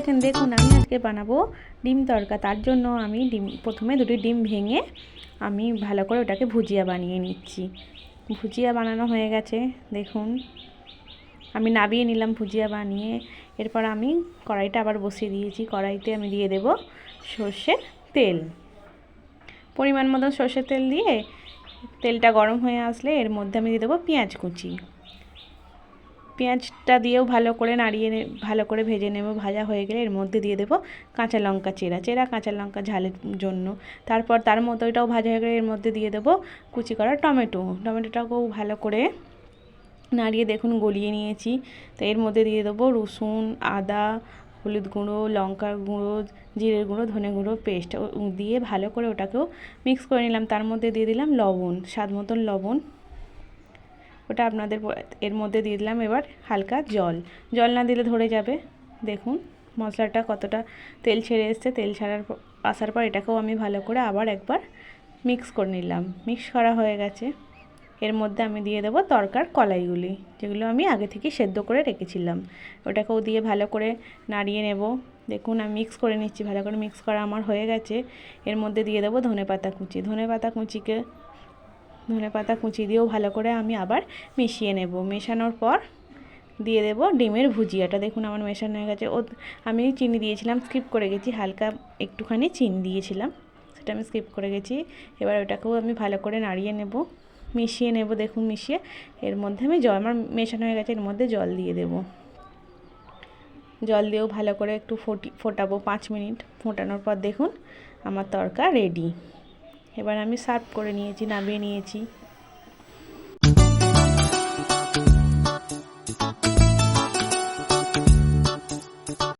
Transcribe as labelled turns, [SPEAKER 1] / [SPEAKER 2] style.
[SPEAKER 1] আছেন দেখুন আমি আজকে বানাবো ডিম তড়কা। তার জন্য আমি ডিম, প্রথমে দুটি ডিম ভেঙে আমি ভালো করে ওটাকে ভুজিয়া বানিয়ে নিচ্ছি। ভুজিয়া বানানো হয়ে গেছে, দেখুন। আমি নাবিয়ে নিলাম ভুজিয়া বানিয়ে। এরপর আমি কড়াইটা আবার বসিয়ে দিয়েছি। কড়াইতে আমি দিয়ে দেব সর্ষের তেল। পরিমাণ মতো সর্ষের তেল দিয়ে তেলটা গরম হয়ে আসলে এর মধ্যে আমি দিয়ে দেবো পেঁয়াজ কুচি। পেঁয়াজটা দিয়েও ভালো করে নাড়িয়ে ভালো করে ভেজে নেব। ভাজা হয়ে গেলে এর মধ্যে দিয়ে দেবো কাঁচা লঙ্কা চেরা। চেরা, কাঁচা লঙ্কা ঝালের জন্য। তারপর তার মতো এটাও ভাজা হয়ে গেলে এর মধ্যে দিয়ে দেবো কুচি করা টমেটো। টমেটোটাকেও ভালো করে নাড়িয়ে দেখুন গলিয়ে নিয়েছি। তো এর মধ্যে দিয়ে দেবো রসুন, আদা, হলুদ গুঁড়ো, লঙ্কার গুঁড়ো, জিরের গুঁড়ো, ধনে গুঁড়ো পেস্ট। দিয়ে ভালো করে ওটাকেও মিক্স করে নিলাম। তার মধ্যে দিয়ে দিলাম লবণ, স্বাদ মতন লবণ। ওটা আপনাদের এর মধ্যে দিয়ে দিলাম এবার হালকা জল। জল না দিলে ধরে যাবে। দেখুন, মশলাটা কতটা তেল ছেড়ে এসছে। তেল ছাড়ার আসার পর এটাকেও আমি ভালো করে আবার একবার মিক্স করে নিলাম। মিক্স করা হয়ে গেছে। এর মধ্যে আমি দিয়ে দেবো তরকার কলাইগুলি, যেগুলো আমি আগে থেকে সেদ্ধ করে রেখেছিলাম। ওটাকেও দিয়ে ভালো করে নাড়িয়ে নেব। দেখুন, আমি মিক্স করে নিচ্ছি। ভালো করে মিক্স করা আমার হয়ে গেছে। এর মধ্যে দিয়ে দেবো ধনে পাতা কুচি। ধনে পাতা কুচিকে ধনে পাতা কুচি দিয়েও ভালো করে আমি আবার মিশিয়ে নেব। মেশানোর পর দিয়ে দেব ডিমের ভুজিয়াটা। দেখুন আমার মেশানো হয়ে গেছে। ও আমি চিনি দিয়েছিলাম স্কিপ করে গেছি, হালকা একটুখানি চিনি দিয়েছিলাম, সেটা আমি স্কিপ করে গেছি। এবার ওটাকেও আমি ভালো করে নাড়িয়ে নেব, মিশিয়ে নেব, দেখুন মিশিয়ে। এর মধ্যে আমি জল আমার মেশানো হয়ে গেছে, এর মধ্যে জল দিয়ে দেব। জল দিয়েও ভালো করে একটু ফোটি ফোটাবো পাঁচ মিনিট। ফোটানোর পর দেখুন আমার তরকা রেডি এবার আমি সার্ভ করে নিয়েছি নামিয়ে নিয়েছি।